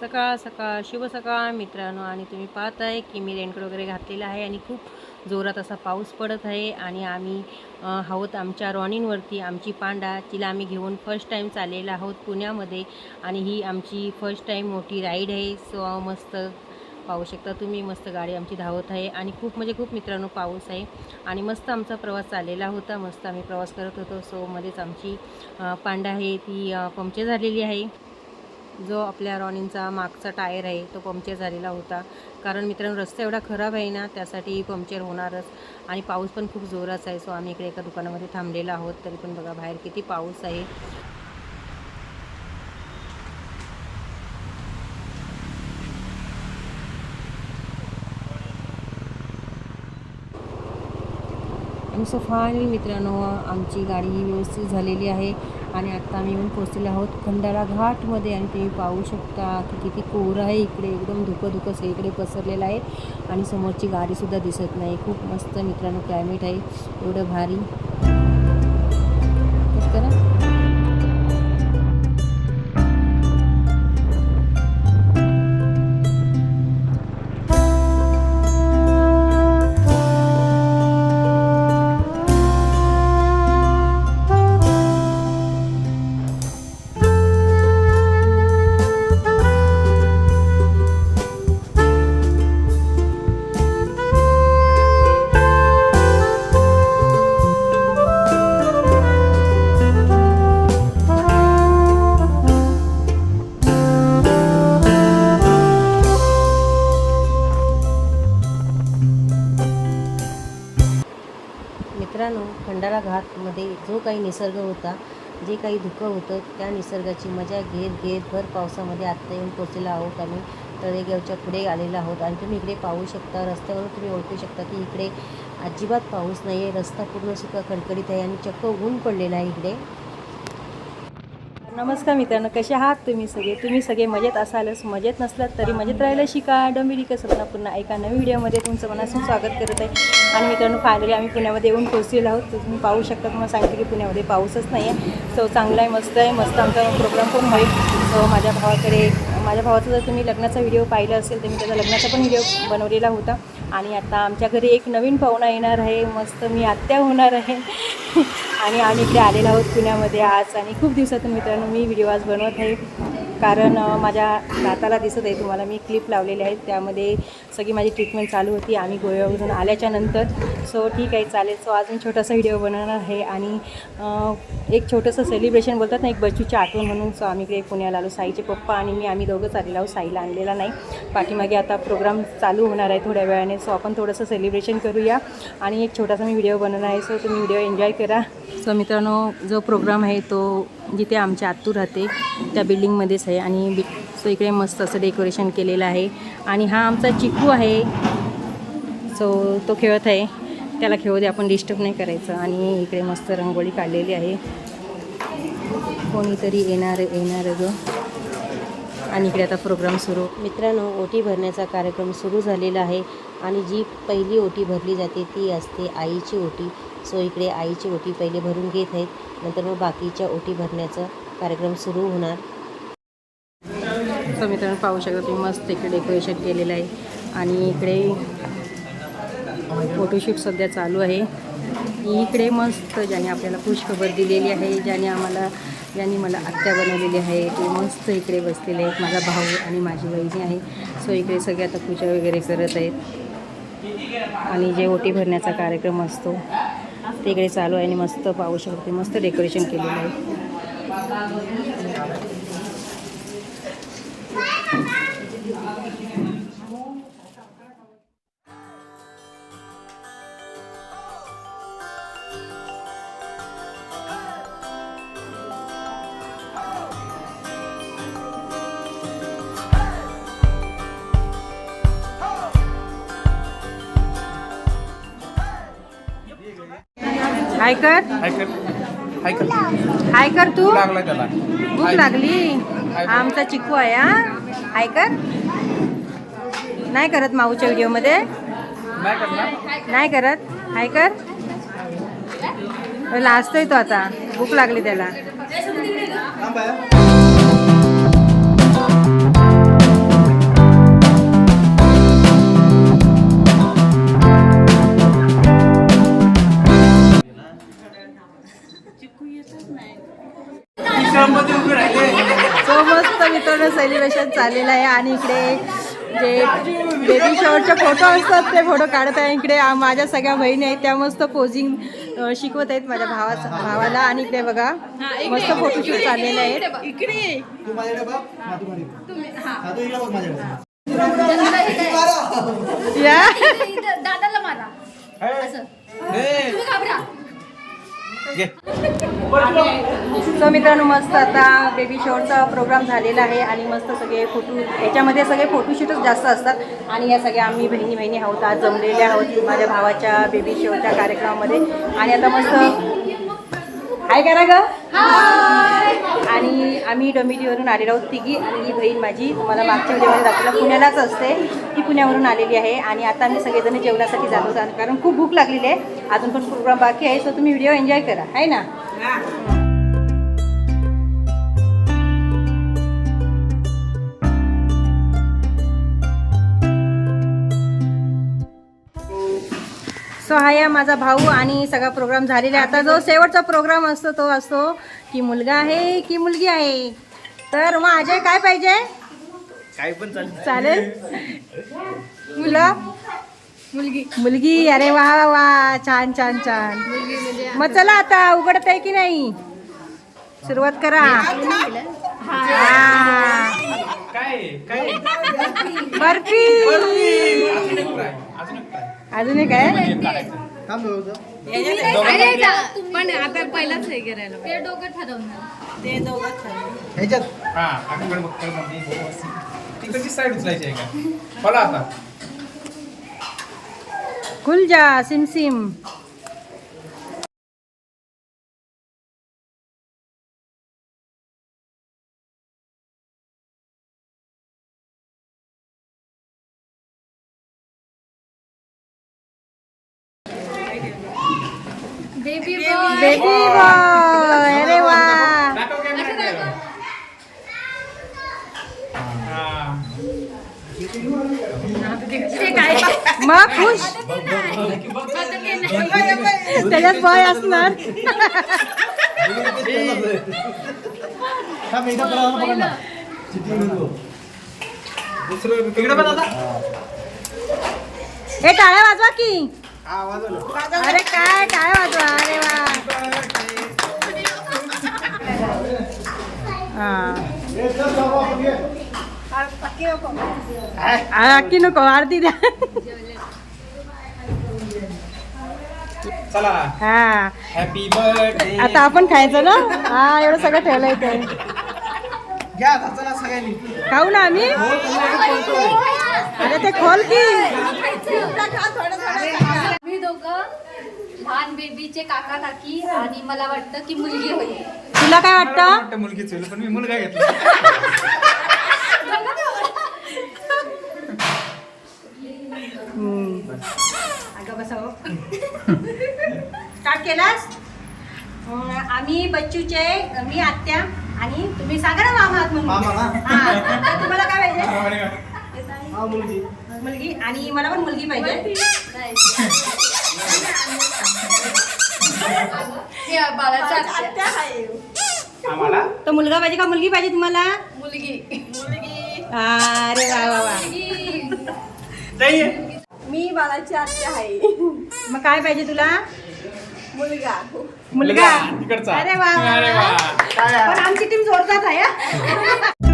सकाळ सकाळ शुभ सकाळ मित्रांनो. आणि तुम्ही पाहत आहे की मी रेनकोट वगैरे घातलेला आहे आणि खूप जोरात असा पाऊस पडत आहे. आणि आम्ही आहोत आमच्या रॉनिनवरती आमची पांडा तिला आम्ही घेऊन फर्स्ट टाईम चाललेला आहोत पुण्यामध्ये. आणि ही आमची फर्स्ट टाईम मोठी राईड आहे. सो मस्त पाहू शकता तुम्ही मस्त गाडी आमची धावत आहे. आणि खूप म्हणजे खूप मित्रांनो पाऊस आहे. आणि मस्त आमचा प्रवास चाललेला होता. मस्त आम्ही प्रवास करत होतो. सो मध्येच आमची पांडा आहे ती पंक्चर झालेली आहे. जो आपल्या रॉनिनचा मागचा टायर आहे तो पंक्चर झालेला होता. कारण मित्रांनो रस्ता एवढा खराब आहे ना त्यासाठी पंक्चर होणारच. आणि पाऊस पण खूप जोराचा आहे सो आम्ही इकडे एका दुकानामध्ये थांबलेला आहोत. तरी पण बघा बाहेर किती पाऊस आहे. सो फायनली मित्रांनो. आमची गाडी ही व्यवस्थित झालेली आहे आणि आत्ता आम्ही येऊन पोचलेलो आहोत खंडाळा घाटमध्ये आणि तुम्ही पाहू शकता की किती कोर आहे इकडे. एकदम धुकं धुकं सगळीकडे पसरलेलं आहे आणि समोरची गाडीसुद्धा दिसत नाही. खूप मस्त मित्रांनो क्लायमेट आहे. एवढं भारी. जो काही निसर्ग होता जे काही धुकं होतं त्या निसर्गाची मजा घेत घेत भर पावसामध्ये आत्ता येऊन पोचलेला आहोत आम्ही. तळेगावच्या पुढे आलेला आहोत आणि तुम्ही इकडे पाहू शकता रस्त्यावरून तुम्ही ओळखू शकता की इकडे अजिबात पाऊस नाही आहे रस्ता पूर्ण सुका खडखडीत आहे आणि चक्क ऊन पडलेला आहे इकडे. नमस्कार मित्रांनो कसे आहात तुम्ही सगळे? तुम्ही सगळे मजेत असालच. मजेत नसलात तरी मजेत राहायला शिका. डोंबिवली कसं पुन्हा एका नवीन व्हिडिओमध्ये तुमचं मनासून स्वागत करत आहे. आणि मित्रांनो फायनली आम्ही पुण्यामध्ये येऊन पोहोचलेलो आहोत. तर तुम्ही पाहू शकता तुम्हाला सांगते की पुण्यामध्ये पाऊसच नाही आहे सो चांगला आहे मस्त आहे. मस्त आमचा प्रोग्राम पण होईल. सो माझ्या भावाकडे माझ्या भावाचा जर तुम्ही लग्नाचा व्हिडिओ पाहिला असेल तर मी त्याचा लग्नाचा पण व्हिडिओ बनवलेला होता. आणि आता आमच्या घरी एक नवीन पाहुणा येणार आहे. मस्त मी आत्या होणार आहे. आणि आम्ही इकडे आलेलो आहोत पुण्यामध्ये आज. आणि खूप दिवसातून मित्रांनो मी व्हिडिओ आज बनवत आहे. कारण माझ्या दाताला दिसत आहे तुम्हाला मी क्लिप लावलेली आहे त्यामध्ये सगळी माझी ट्रीटमेंट चालू होती आम्ही गोव्यावरून आल्याच्यानंतर. सो ठीक आहे चालेल. सो अजून छोटासा व्हिडिओ बनवणार आहे आणि एक छोटंसं सेलिब्रेशन बोलतात ना एक बच्चूची आठवण म्हणून. सो आम्ही इकडे पुण्याला आलो साईचे पप्पा आणि मी आम्ही दोघंच आलेलो आहोत साईला आणलेला नाही. पाठीमागे आता प्रोग्राम चालू होणार आहे थोड्या वेळाने. सो आपण थोडंसं सेलिब्रेशन करूया. आणि एक छोटासा मी व्हिडिओ बनवणार आहे. सो तुम्ही व्हिडिओ एन्जॉय करा. सो मित्रांनो जो प्रोग्राम आहे तो जिथे आमच्या आत्तू राहते त्या बिल्डिंगमध्येच आहे आणि बि सो इकडे मस्त असं डेकोरेशन केलेलं आहे. आणि हा आमचा चिकू आहे. सो तो खेळत आहे. त्याला खेळू दे आपण डिस्टर्ब नाही करायचं. आणि इकडे मस्त रंगोळी काढलेली आहे. कोणीतरी येणार येणार ग. आणि इकडे आता प्रोग्राम सुरू. मित्रांनो ओटी भरण्याचा कार्यक्रम सुरू झालेला आहे आणि जी पहिली ओटी भरली जाते ती असते आईची ओटी. सो इकडे आईची ओटी पहिले भरून घेत आहेत. नंतर मग बाकीच्या ओटी भरण्याचा कार्यक्रम सुरू होणार. सो मित्रांनो पाहू शकता तुम्ही मस्त इकडे डेकोरेशन केलेलं आहे. आणि इकडे फोटोशूट सध्या चालू आहे. इकडे मस्त ज्याने आपल्याला खुशखबर दिलेली आहे ज्याने आम्हाला यांनी मला आत्या बनवलेली आहे ते मस्त इकडे बसलेले आहेत माझा भाऊ आणि माझी वहिनी आहे. सो इकडे सगळे आता पूजा वगैरे करत आहेत. आणि जे ओटी भरण्याचा कार्यक्रम असतो ते इकडे चालू आहे आणि मस्त पाहू शकते मस्त डेकोरेशन केलेलं आहे. हाय कर हाय कर हाय कर हाय कर तू? लागला त्याला. भूक लागली? आमचा चिकू आहे हा? हाय कर नाही करत माऊच्या व्हिडिओमध्ये? नाही करणार नाही करत? हाय कर लाजतोय तो आता. भूक लागली त्याला. सेलिब्रेशन चाललेलं आहे आणि इकडे जे बेबी शॉवरचे फोटो असतात ते फोटो काढत आहे इकडे. आ- माझ्या सगळ्या बहिणी आहेत त्या मस्त पोझिंग शिकवत आहेत माझ्या भावाचा भावाला. आणि इकडे बघा मस्त फोटोशूट चाललेलं आहे इकडे तू माझ्याकडे बघ हा, तू माझ्याकडे. हा, तू इकडे. बघ माझ्याकडे. या. दादाला मारा. असं. ए, तुम्ही घाबरा. घे. सो मित्रांनो मस्त आता बेबी शॉवरचा प्रोग्राम झालेला आहे आणि मस्त सगळे फोटो याच्यामध्ये सगळे फोटोशूटच जास्त असतात. आणि या सगळ्या आम्ही बहिणी बहिणी आहोत आज जमलेल्या आहोत माझ्या भावाच्या बेबी शॉवरच्या कार्यक्रमामध्ये. आणि आता मस्त हाय करा ग. आणि आम्ही डोमिटीवरून आलेलो आहोत तिघी आणि ही बहीण माझी. तुम्हाला मागच्या जेवण दाखवलं पुण्यालाच असते. ती पुण्यावरून आलेली आहे. आणि आता आम्ही सगळेजण जेवणासाठी जातो कारण खूप भूक लागलेली आहे. अजून पण प्रोग्राम बाकी आहे सो तुम्ही व्हिडिओ एन्जॉय करा. आहे ना? सो हा या माझा भाऊ आणि सगळा प्रोग्राम झालेला आहे. आता जो शेवटचा प्रोग्राम असतो तो असतो की मुलगा आहे की मुलगी आहे? तर मग अजय काय पाहिजे? काय पण चालेल चालेल. मुलं? मुलगी. मुलगी अरे वा वा वा छान छान छान. मग चला आता उघडत आहे की नाही? सुरुवात करा. हा. काय काय? बर्फी. अजून एक आहे. पण आता पहिलाच हे करायला ते डोकं ठरवणार. ह्याच्यात. हा आकडे बघ तिकडची साईड उचलायची आहे का? बोला आता. गुलजा सिम सिम बेबी बॉय बेबी बॉय अरे वा दाखव कॅमेरा हा मग खुश? त्याच्यात बॉय असणार. हे टाळ्या वाजवा की. अरे काय टाळ्या वाजवा. अरे वा. हा. अक्की नको आरती द्या. चला. हा. हॅपी बर्थडे आता आपण खायचं ना? हा एवढं सगळं ठेवलं इथे. घ्या आता चला सगळ्यांनी. खाऊ ना आम्ही? अरे ते खोल की. दोघं लहान बेबीचे काका काकी आणि मला वाटतं की मुलगी होईल. तुला काय वाटतं? वाटतं मुलगीच होईल पण मी मुलगा घेतला. अगं बसाव स्टार्ट केलास? आम्ही बच्चूचे मी आत्या आणि तुम्ही सांगा ना मामा आहात म्हणून. मामा ना? हा, तर तुम्हाला काय पाहिजे? हा मुलगी. मुलगी. आणि मला पण मुलगी पाहिजे. हे बाळाच्या आत्या. आम्हाला? तर मुलगा पाहिजे का मुलगी पाहिजे तुम्हाला? मुलगी. अरे वा वा वा. मी बाळाची आत्या आहे. मग काय पाहिजे तुला? मुलगा. मुलगा. तिकडचा. अरे वा वा, अरे वा. वा पण आमची टीम जोरदार आहे हा.